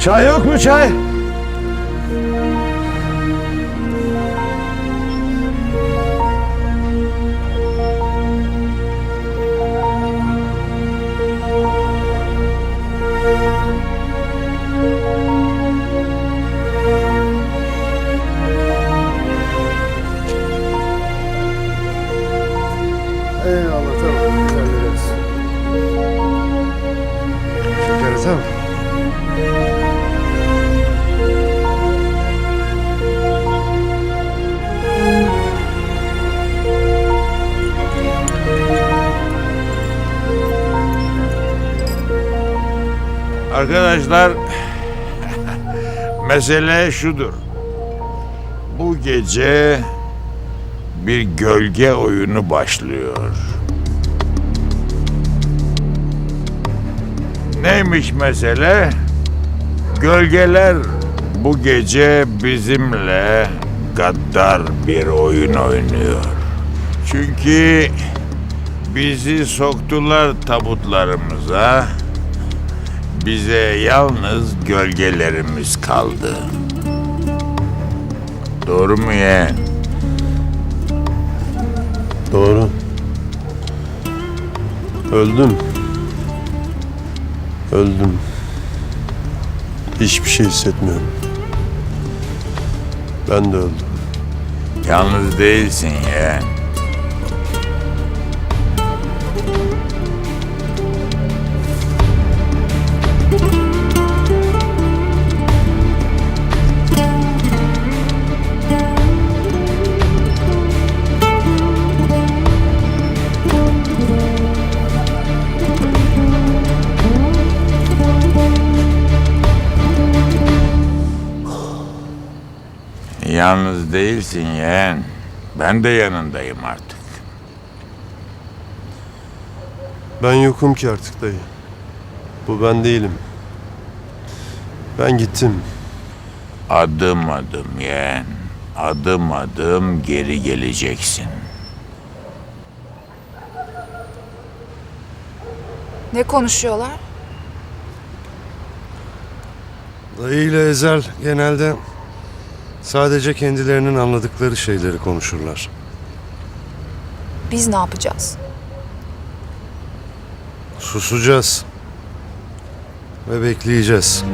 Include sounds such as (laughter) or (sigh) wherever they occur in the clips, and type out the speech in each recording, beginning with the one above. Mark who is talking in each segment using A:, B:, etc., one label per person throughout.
A: Çay yok mu çay?
B: Arkadaşlar (laughs) mesele şudur. Bu gece bir gölge oyunu başlıyor. Neymiş mesele? Gölgeler bu gece bizimle gaddar bir oyun oynuyor. Çünkü bizi soktular tabutlarımıza. Bize yalnız gölgelerimiz kaldı. Doğru mu yeğen?
C: Doğru. Öldüm. Öldüm. Hiçbir şey hissetmiyorum. Ben de öldüm.
B: Yalnız değilsin yeğen. Yalnız değilsin yeğen. Ben de yanındayım artık.
C: Ben yokum ki artık dayı. Bu ben değilim. Ben gittim.
B: Adım adım yeğen. Adım adım geri geleceksin.
D: Ne konuşuyorlar?
E: Dayı ile Ezel genelde sadece kendilerinin anladıkları şeyleri konuşurlar.
D: Biz ne yapacağız?
E: Susacağız. Ve bekleyeceğiz.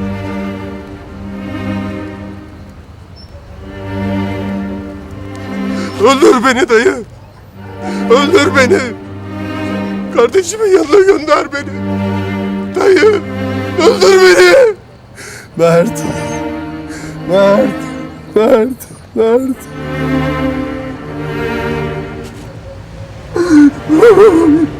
C: Öldür beni dayı. Öldür beni. Kardeşimin yanına gönder beni. Dayı. Öldür beni. Mert. Mert. Mert. Mert. (laughs)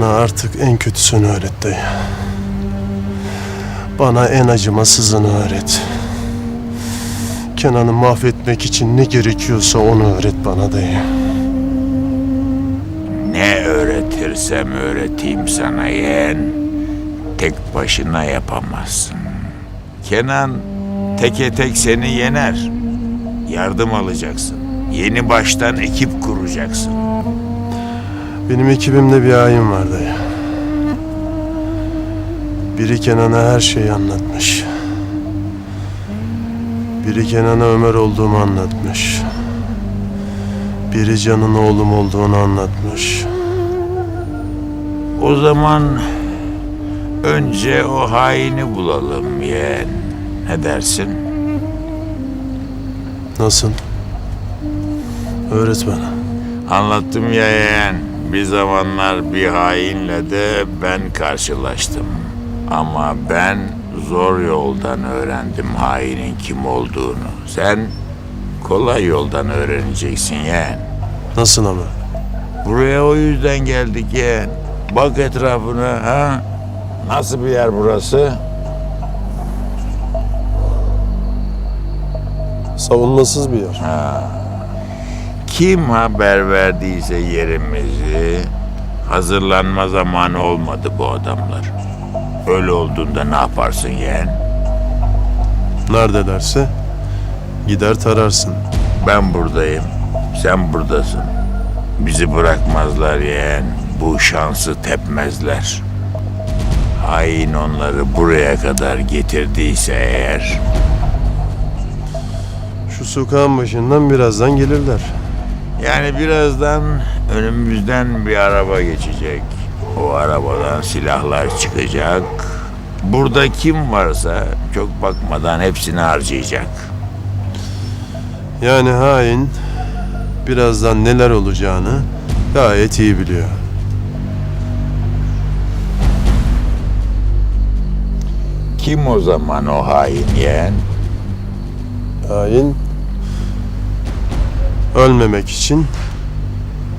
C: Bana artık en kötüsünü öğret dayı. Bana en acımasızını öğret. Kenan'ı mahvetmek için ne gerekiyorsa onu öğret bana dayı.
B: Ne öğretirsem öğreteyim sana yeğen. Tek başına yapamazsın. Kenan teke tek seni yener. Yardım alacaksın. Yeni baştan ekip kuracaksın.
C: Benim ekibimde bir hain var dayı. Biri Kenan'a her şeyi anlatmış. Biri Kenan'a Ömer olduğumu anlatmış. Biri Can'ın oğlum olduğunu anlatmış.
B: O zaman önce o haini bulalım yeğen. Ne dersin?
C: Nasıl? Öğret bana.
B: Anlattım ya yeğen. Bir zamanlar bir hainle de ben karşılaştım. Ama ben zor yoldan öğrendim hainin kim olduğunu. Sen kolay yoldan öğreneceksin yeğen.
C: Nasıl ama?
B: Buraya o yüzden geldik yeğen. Bak etrafına ha. Nasıl bir yer burası?
C: Savunmasız bir yer.
B: Kim haber verdiyse yerimizi hazırlanma zamanı olmadı bu adamlar. Öyle olduğunda ne yaparsın yeğen?
C: Neredelerse gider tararsın.
B: Ben buradayım, sen buradasın. Bizi bırakmazlar yeğen, bu şansı tepmezler. Hain onları buraya kadar getirdiyse eğer...
C: Şu sokağın başından birazdan gelirler.
B: Yani birazdan önümüzden bir araba geçecek. O arabadan silahlar çıkacak. Burada kim varsa çok bakmadan hepsini harcayacak.
C: Yani hain birazdan neler olacağını gayet iyi biliyor.
B: Kim o zaman o hain yeğen?
C: Hain ölmemek için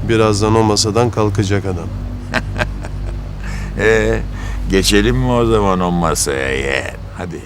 C: birazdan o masadan kalkacak adam. (laughs)
B: Ee, geçelim mi o zaman o masaya yeğen? Hadi.